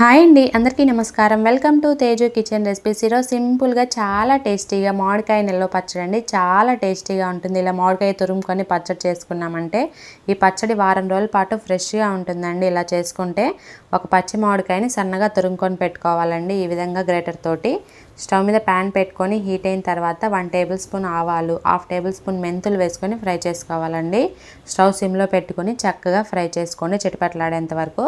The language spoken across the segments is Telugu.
హాయ్ అండి అందరికీ నమస్కారం. Welcome to Teju kitchen recipes. ఈరోజు సింపుల్గా చాలా టేస్టీగా మామిడికాయ నిల్వ పచ్చడి అండి. చాలా టేస్టీగా ఉంటుంది. ఇలా మామిడికాయ తురుముకొని పచ్చడి చేసుకున్నామంటే ఈ పచ్చడి వారం రోజుల పాటు ఫ్రెష్గా ఉంటుందండి. ఇలా చేసుకుంటే ఒక పచ్చి మామిడికాయని సన్నగా తురుముకొని పెట్టుకోవాలండి. ఈ విధంగా గ్రేటర్ తోటి స్టవ్ మీద ప్యాన్ పెట్టుకొని హీట్ అయిన తర్వాత వన్ టేబుల్ స్పూన్ ఆవాలు హాఫ్ టేబుల్ స్పూన్ మెంతులు వేసుకొని ఫ్రై చేసుకోవాలండి. స్టవ్ సిమ్లో పెట్టుకొని చక్కగా ఫ్రై చేసుకోండి చిటపట్లాడేంత వరకు.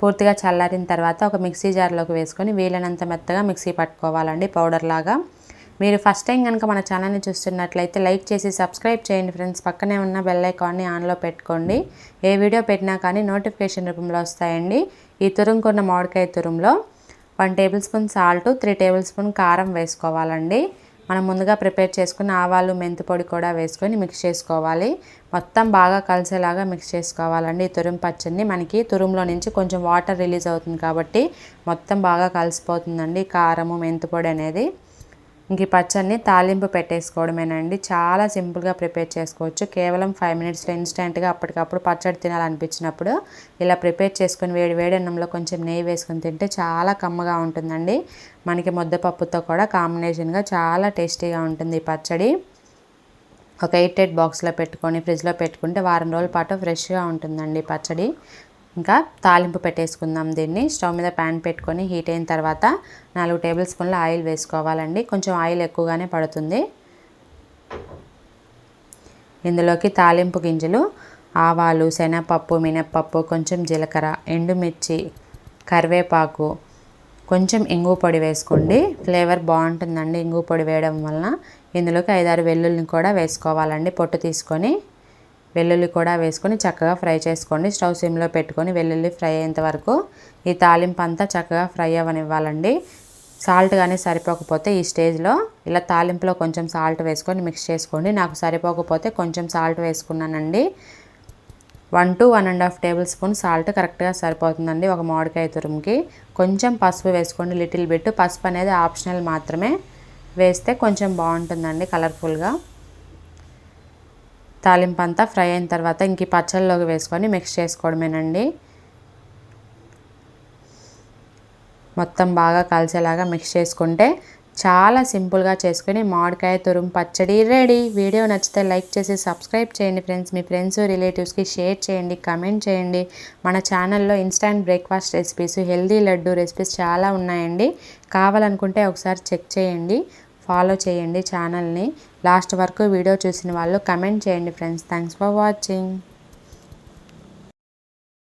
పూర్తిగా చల్లారిన తర్వాత ఒక మిక్సీ జార్లోకి వేసుకొని వీలైనంత మెత్తగా మిక్సీ పట్టుకోవాలండి పౌడర్ లాగా. మీరు ఫస్ట్ టైం కనుక మన ఛానల్ని చూస్తున్నట్లయితే లైక్ చేసి సబ్స్క్రైబ్ చేయండి ఫ్రెండ్స్. పక్కనే ఉన్న బెల్ ఐకాన్ని ఆన్లో పెట్టుకోండి. ఏ వీడియో పెట్టినా కానీ నోటిఫికేషన్ రూపంలో వస్తాయండి. ఈ తురుముకున్న మామిడికాయ తురుములో one tablespoon salt three tablespoon కారం వేసుకోవాలండి. మనం ముందుగా ప్రిపేర్ చేసుకున్న ఆవాలు మెంతి పొడి కూడా వేసుకొని మిక్స్ చేసుకోవాలి. మొత్తం బాగా కలిసేలాగా మిక్స్ చేసుకోవాలండి. ఈ తురుము పచ్చడిని మనకి తురుములో నుంచి కొంచెం వాటర్ రిలీజ్ అవుతుంది కాబట్టి మొత్తం బాగా కలిసిపోతుందండి కారము మెంతి పొడి అనేది. ఇంక పచ్చడిని తాలింపు పెట్టేసుకోవడమేనండి. చాలా సింపుల్గా ప్రిపేర్ చేసుకోవచ్చు. కేవలం ఫైవ్ మినిట్స్లో ఇన్స్టెంట్గా అప్పటికప్పుడు పచ్చడి తినాలనిపించినప్పుడు ఇలా ప్రిపేర్ చేసుకుని వేడి వేడి అన్నంలో కొంచెం నెయ్యి వేసుకొని తింటే చాలా కమ్మగా ఉంటుందండి. మనకి ముద్దపప్పుతో కూడా కాంబినేషన్గా చాలా టేస్టీగా ఉంటుంది ఈ పచ్చడి. ఒక ఎయిట్ ఎయిట్ బాక్స్లో పెట్టుకొని ఫ్రిడ్జ్లో పెట్టుకుంటే వారం రోజుల పాటు ఫ్రెష్గా ఉంటుందండి పచ్చడి. ఇంకా తాలింపు పెట్టేసుకుందాం దీన్ని. స్టవ్ మీద ప్యాన్ పెట్టుకొని హీట్ అయిన తర్వాత నాలుగు టేబుల్ స్పూన్ల ఆయిల్ వేసుకోవాలండి. కొంచెం ఆయిల్ ఎక్కువగానే పడుతుంది. ఇందులోకి తాలింపు గింజలు ఆవాలు శనగపప్పు మినప్పప్పు కొంచెం జీలకర్ర ఎండుమిర్చి కరివేపాకు కొంచెం ఇంగు పొడి వేసుకోండి. ఫ్లేవర్ బాగుంటుందండి ఇంగు పొడి వేయడం వలన. ఇందులోకి ఐదారు వెల్లుల్ని కూడా వేసుకోవాలండి. పొట్టు తీసుకొని వెల్లుల్లి కూడా వేసుకొని చక్కగా ఫ్రై చేసుకోండి. స్టవ్ సిమ్లో పెట్టుకొని వెల్లుల్లి ఫ్రై అయ్యేంత వరకు ఈ తాలింపు అంతా చక్కగా ఫ్రై అవ్వనివ్వాలండి. సాల్ట్ కానీ సరిపోకపోతే ఈ స్టేజ్లో ఇలా తాలింపులో కొంచెం సాల్ట్ వేసుకొని మిక్స్ చేసుకోండి. నాకు సరిపోకపోతే కొంచెం సాల్ట్ వేసుకున్నానండి. One two one and half tablespoon salt కరెక్ట్గా సరిపోతుందండి ఒక మామిడికాయ తురుముకి. కొంచెం పసుపు వేసుకోండి లిటిల్ బిట్. పసుపు అనేది ఆప్షనల్ మాత్రమే. వేస్తే కొంచెం బాగుంటుందండి కలర్ఫుల్గా. తాలింపు అంతా ఫ్రై అయిన తర్వాత ఇంక పచ్చళ్ళలోకి వేసుకొని మిక్స్ చేసుకోవడమేనండి. మొత్తం బాగా కలిసేలాగా మిక్స్ చేసుకుంటే చాలా సింపుల్గా చేసుకుని మామిడికాయ తురుము పచ్చడి రెడీ. వీడియో నచ్చితే లైక్ చేసి సబ్స్క్రైబ్ చేయండి ఫ్రెండ్స్. మీ ఫ్రెండ్స్ రిలేటివ్స్కి షేర్ చేయండి కమెంట్ చేయండి. మన ఛానల్లో instant breakfast recipes healthy laddu recipes చాలా ఉన్నాయండి. కావాలనుకుంటే ఒకసారి చెక్ చేయండి. ఫాలో చేయండి ఛానల్ని. లాస్ట్ వరకు వీడియో చూసిన వాళ్ళు కమెంట్ చేయండి ఫ్రెండ్స్. Thanks for watching.